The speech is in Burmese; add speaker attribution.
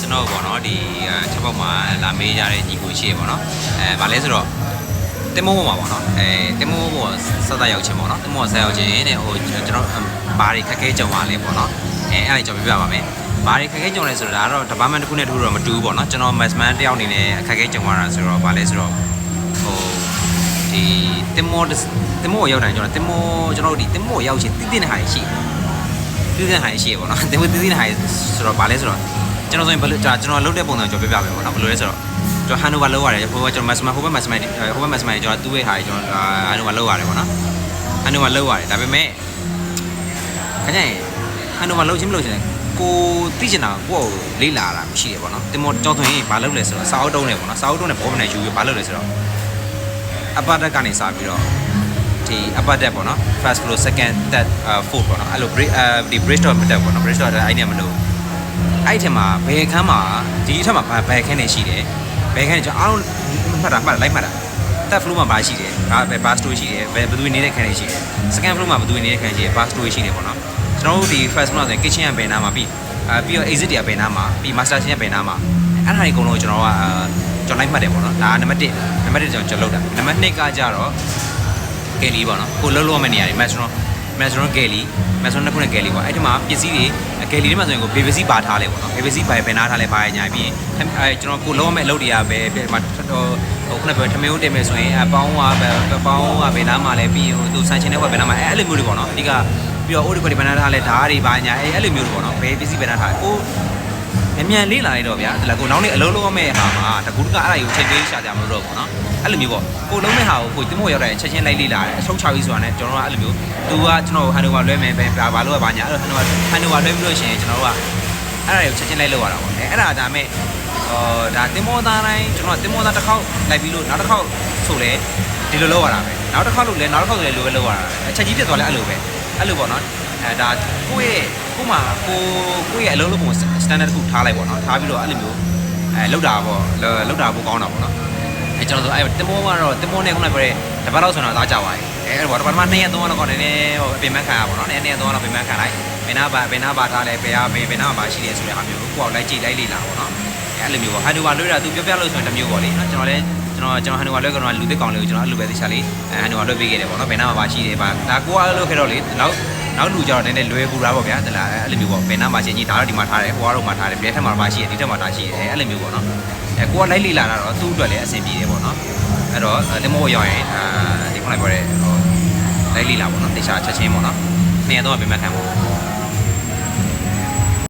Speaker 1: ကျွန်တော်ပေါ့နော်ဒီချက်ပေါက်မှာလာမေးကြတဲ့ညီကိုရှိရပေါ့နော်အဲဗာလဲဆိုတော့တင်မိုးပေါ်မှာပေါ့နော်အဲတင်မိုးပေါ်ဆက်သက်ရောက်ချင်းပေါ့နော်တင်မိုးဆက်ရောက်ချင်းတဲ့ဟိုကျွန်တော်ဘာတွေခက်ခဲကြုံရလဲပေါ့နော်အဲအဲ့ဒါကျွန်တော်ပြပြပါမယ်ဘာတွေခက်ခဲကြုံလဲဆိုတော့ဒါကတော့ department တစ်ခုနဲ့တစ်ခုတော့မတူဘူးပေါ့နော်ကျွန်တော် mathman တယောက်အနေနဲ့အခက်ခဲကြုံရတာဆိုတော့ဗာလဲဆိုတော့ဟိုဒီတင်မိုးတင်မိုးရောက်တိုင်းကျွန်တော်တင်မိုးကျွန်တော်တို့ဒီတင်မိုးရောက်ချင်းတိတိနဲ့ဟာရှိတယ်တိတိဟိုင်ရှိရပေါ့နော်တင်တိတိဟိုင်ဆိုတော့ဗာလဲဆိုတော့ ကျွန်တော်ဆိုရင်ဘယ်လိုကျွန်တော်လုပ်တဲ့ပုံစံကျွန်တော်ပြပြမယ်ပေါ့နော်ဘယ်လိုလဲဆိုတော့ကျွန်တော်ဟန်နိုဗာလုပ်ရတယ်ဟိုကကျွန်တော်မက်စမဟိုဘက်မက်စမဟိုဘက်မက်စမကျွန်တော်တူးရဲ့ဟာကျွန်တော်ဟန်နိုဗာလုပ်ရတယ်ပေါ့နော်ဟန်နိုဗာလုပ်ရတယ်ဒါပေမဲ့ခဏရင်ဟန်နိုဗာလုပ်ချင်းမလုပ်ချင်းကိုသိချင်တာကိုယ့်ကိုလေးလာတာမရှိရပေါ့နော်တင်မောကြောက်သွင်းရင်ဘာလုပ်လဲဆိုတော့စာအုပ်တုံးနေပေါ့နော်စာအုပ်တုံးနဲ့ဘောမနဲ့ယူပြီးဘာလုပ်လဲဆိုတော့အပတ်တက်ကနေစပြီးတော့ဒီ upper depth ပေါ့နော် first floor second third uh, fourth ပေါ့နော်အဲ့လို break အဲဒီ bridge တော့မတက်ပေါ့နော် bridge တော့အဲ့ဒီမလို့ အဲ့ဒီထဲမှာဘယ်ခန်းမှာဒီထက်မှာဘယ်ခန်းနေရှိတယ်ဘယ်ခန်းနေကျွန်တော်အားလုံးမှတ်တာမှတ်တာလိုက်မှတ်တာ third floor မှာဘာရှိတယ်ဘာဘယ် bar story ရှိတယ်ဘယ်ဘယ်သူနေတဲ့ခန်းနေရှိတယ် second floor မှာဘယ်သူနေတဲ့ခန်းရှိတယ် bar story ရှိတယ်ပေါ့နော်ကျွန်တော်တို့ဒီ first floor ဆိုရင် kitchen ကဘယ်နားမှာပြီးအဲပြီးတော့ exit တွေကဘယ်နားမှာပြီး master kitchen ကဘယ်နားမှာအဲ့ဒါတွေအကုန်လုံးကျွန်တော်ကကျွန်တော်လိုက်မှတ်တယ်ပေါ့နော်ဒါနံပါတ်1နံပါတ်1ကျွန်တော်ကျွန်တော်လုပ်တာနံပါတ်2ကကြတော့ကယ်လီပေါ့နော်ကိုလှုပ်လို့ရမယ့်နေရာတွေမက်စရွန် မက်စရွန်ကယ်လီမက်စရွန်တစ်ခုနဲ့ကယ်လီပေါ့အဲ့ဒီမှာပစ္စည်းတွေကယ်လီထဲမှာဆိုရင်ကိုဘေဘစီပါထားလဲပေါ့နော်ဘေဘစီပါဘယ်နာထားလဲပါရညာပြီးအဲကျွန်တော်ကိုလှုပ်ရမယ့်အလုပ်တွေကပဲဟိုမှာဟိုခုနကပြောထမင်းဦးတင်မယ်ဆိုရင်အပေါင်းကပေါင်းကဘယ်နာမှာလဲပြီးဟိုသူဆန်ချင်တဲ့ဘယ်နာမှာအဲ့အဲ့လိုမျိုးတွေပေါ့နော်အဓိကပြီးတော့အိုးဒီခွက်ဒီဘယ်နာထားလဲဓာတ်တွေပါညာအဲ့အဲ့လိုမျိုးတွေပေါ့နော်ဘယ်ပစ္စည်းဘယ်နာထားကို အမြန်လေးလာလိုက်တော့ဗျာဒါလည်းကိုနောက်နေ့အလုံးလုံးရမယ့်ဟာမှာတကူတကအဲ့ဒါကိုချိန်ပေးရှာကြမလို့တော့ပေါ့နော်အဲ့လိုမျိုးပေါ့ကိုလုံးမဲ့ဟာကိုကိုတင်မို့ရောက်တဲ့ချက်ချင်းလိုက်လေးလာတယ်အထုတ်ချောက်ကြီးဆိုတာနဲ့ကျွန်တော်ကအဲ့လိုမျိုးသူကကျွန်တော်ဟန်နိုဗာလွဲမယ်ပဲဘာလို့ကဘာညာအဲ့လိုဟန်နိုဗာဟန်နိုဗာလွဲပြီးလို့ရှိရင်ကျွန်တော်တို့ကအဲ့ဒါကိုချက်ချင်းလိုက်လောက်ရတာပေါ့အဲအဲ့ဒါဒါမဲ့ဟောဒါတင်မောသားတိုင်းကျွန်တော်တင်မောသားတစ်ခေါက်လိုက်ပြီးလို့နောက်တစ်ခေါက်ဆိုလဲဒီလိုလောက်ရတာပဲနောက်တစ်ခေါက်လို့လဲနောက်တစ်ခေါက်ဆိုလဲလိုပဲလောက်ရတာအချက်ကြီးပြတ်သွားလဲအဲ့လိုပဲအဲ့လိုပေါ့နော်အဲဒါကိုယ့်ရဲ့ ကို့မှာကိုကိုယ့်ရဲ့အလုံးလုံးပုံ standard တစ်ခုထားလိုက်ပေါ့နော်ထားပြီးတော့အဲ့လိုမျိုးအဲလောက်တာပေါ့လောက်တာပိုကောင်းတာပေါ့နော်အဲကျွန်တော်ဆိုအဲတင်မောကတော့တင်မောနဲ့ခုနကပြောတဲ့တပတ်လောက်ဆိုတော့သားကြပါပြီအဲအဲ့တော့ပထမ2ရက်3ရက်တော့နည်းနည်းဟိုအပင်မခံရပါတော့နည်းနည်း3ရက်တော့ပင်မခံလိုက်ဘယ်နာပါဘယ်နာပါထားလဲဘယ်ဟာဘယ်ဘယ်နာမှာရှိတယ်ဆိုတဲ့ဟာမျိုးကိုယ့်အောင်လိုက်ကြည့်လိုက်လေ့လာပေါ့နော်အဲအဲ့လိုမျိုးပေါ့ဟန်ဒူဝါလွှဲတာသူပြောပြလို့ဆိုရင်တစ်မျိုးပေါ့လေနော်ကျွန်တော်လည်းကျွန်တော်ကျွန်တော်ဟန်ဒူဝါလွှဲကတော့လူသစ်ကောင်လေးကိုကျွန်တော်အဲ့လိုပဲသိချာလေးဟန်ဒူဝါလွှဲပေးခဲ့တယ်ပေါ့နော်ဘယ်နာမှာပါရှိတယ်ပါဒါကိုကအဲ့လိုခဲ့တော့လေနောက် နောက်လူကြတော့နည်းနည်းလွယ်ကူတာပေါ့ဗျာတလားအဲ့လိုမျိုးပေါ့ဘယ်နာမှာချင်းကြီးဒါတော့ဒီမှာထားတယ်ဟိုကတော့မှာထားတယ်ဘယ်ထက်မှာပါရှိတယ်ဒီထက်မှာတာရှိတယ်အဲ့လိုမျိုးပေါ့နော်အဲကိုကလိုက်လေ့လာတာတော့သူ့အတွက်လည်းအဆင်ပြေတယ်ပေါ့နော်အဲ့တော့တင်မို့ရောက်ရင်အာဒီခုနကပြောတဲ့ဟိုလိုက်လိလာပေါ့နော်တေချာချက်ချင်းပေါ့နော်နေရာတော့ပြင်မဲ့ခံပေါ့